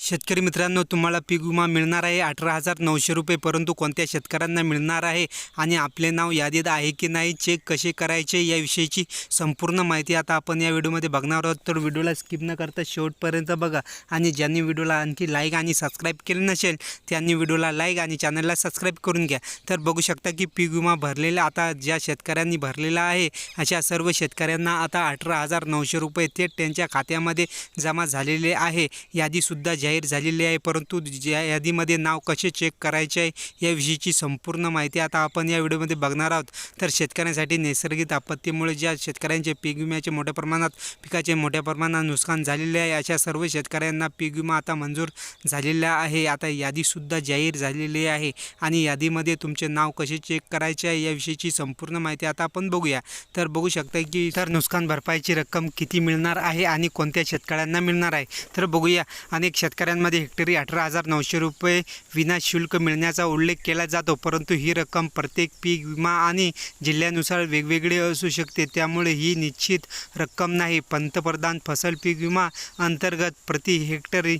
शेतकरी मित्रांनो तुम्हाला पीक विमा मिळणार आहे. अठरा हजार नऊशे रुपये परंतु कोणत्या शेतकऱ्यांना मिळणार आहे आणि आपले नाव यादीत आहे की नाही चेक कसे करायचे याविषयीची संपूर्ण माहिती आता आपण या व्हिडिओमध्ये बघणार आहोत. तर व्हिडिओला स्किप न करता शेवटपर्यंत बघा आणि ज्यांनी व्हिडिओला आणखी लाईक आणि सबस्क्राईब केले नसेल त्यांनी व्हिडिओला लाईक आणि चॅनलला सबस्क्राईब करून घ्या. तर बघू शकता की पीक विमा भरलेला आता ज्या शेतकऱ्यांनी भरलेला आहे अशा सर्व शेतकऱ्यांना आता अठरा हजार नऊशे रुपये थेट त्यांच्या खात्यामध्ये जमा झालेले आहे. यादीसुद्धा जाहीर झालेली आहे परंतु ज्या यादीमध्ये नाव कसे चेक करायचे आहे याविषयीची संपूर्ण माहिती आता आपण या व्हिडिओमध्ये बघणार आहोत. तर शेतकऱ्यांसाठी नैसर्गिक आपत्तीमुळे ज्या शेतकऱ्यांचे पीक विम्याचे मोठ्या प्रमाणात पिकाचे मोठ्या प्रमाणात नुकसान झालेले आहे अशा सर्व शेतकऱ्यांना पीक विमा आता मंजूर झालेला आहे. आता यादीसुद्धा जाहीर झालेली आहे आणि यादीमध्ये तुमचे नाव कसे चेक करायचे आहे याविषयीची संपूर्ण माहिती आता आपण बघूया. तर बघू शकता की तर नुकसान भरपाईची रक्कम किती मिळणार आहे आणि कोणत्या शेतकऱ्यांना मिळणार आहे? तर बघूया. अनेक शेतकऱ्यांमध्ये हेक्टरी अठरा हजार नऊशे रुपये विनाशुल्क मिळण्याचा उल्लेख केला जातो परंतु ही रक्कम प्रत्येक पीक विमा आणि जिल्ह्यानुसार वेगवेगळी असू शकते. त्यामुळे ही निश्चित रक्कम नाही. पंतप्रधान फसल पीक विमा अंतर्गत प्रति हेक्टरी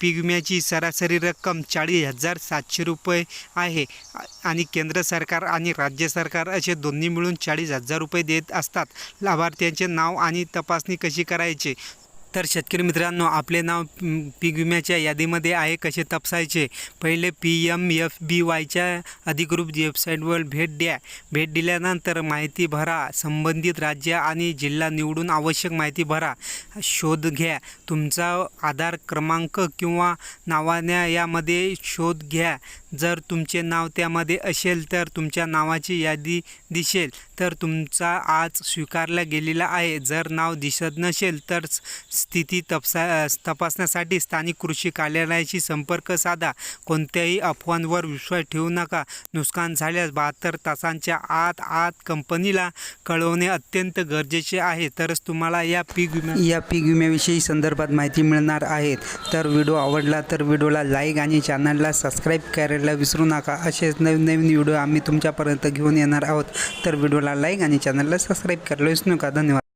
पीक विम्याची सरासरी रक्कम चाळीस हजार सातशे रुपये आहे आणि केंद्र सरकार आणि राज्य सरकार असे दोन्ही मिळून चाळीस हजार रुपये देत असतात. लाभार्थ्यांचे नाव आणि तपासणी कशी करायची? तर शेतकरी मित्रांनो आपले नाव पीक विम्याच्या यादीमध्ये आहे. कसे तपासायचे? पहिले पी एम एफ बी वायच्या अधिकृत वेबसाईटवर भेट द्या. भेट दिल्यानंतर माहिती भरा. संबंधित राज्य आणि जिल्हा निवडून आवश्यक माहिती भरा. शोध घ्या. तुमचा आधार क्रमांक किंवा नावाने यामध्ये शोध घ्या. जर तुमचे नाव त्यामध्ये असेल तर तुमच्या नावाची यादी दिसेल. तर तुमचा आज स्वीकारला गेलेला आहे. जर नाव दिसत नसेल तर स्थिती तपसा तपासण्यासाठी स्थानिक कृषी कार्यालयाशी संपर्क साधा. कोणत्याही अफवांवर विश्वास ठेवू नका. नुकसान झाल्यास बहात्तर तासांच्या आत आत कंपनीला कळवणे अत्यंत गरजेचे आहे. तरच तुम्हाला या पीक विमा या पीक विम्याविषयी संदर्भात माहिती मिळणार आहेत तर व्हिडिओ आवडला तर व्हिडिओला लाईक आणि चॅनलला सबस्क्राईब करायला विसरू नका. असेच नवीन नवीन व्हिडिओ आम्ही तुमच्यापर्यंत घेऊन येणार आहोत. तर व्हिडिओला लाईक आणि चॅनलला सबस्क्राईब करायला विसरू नका. धन्यवाद.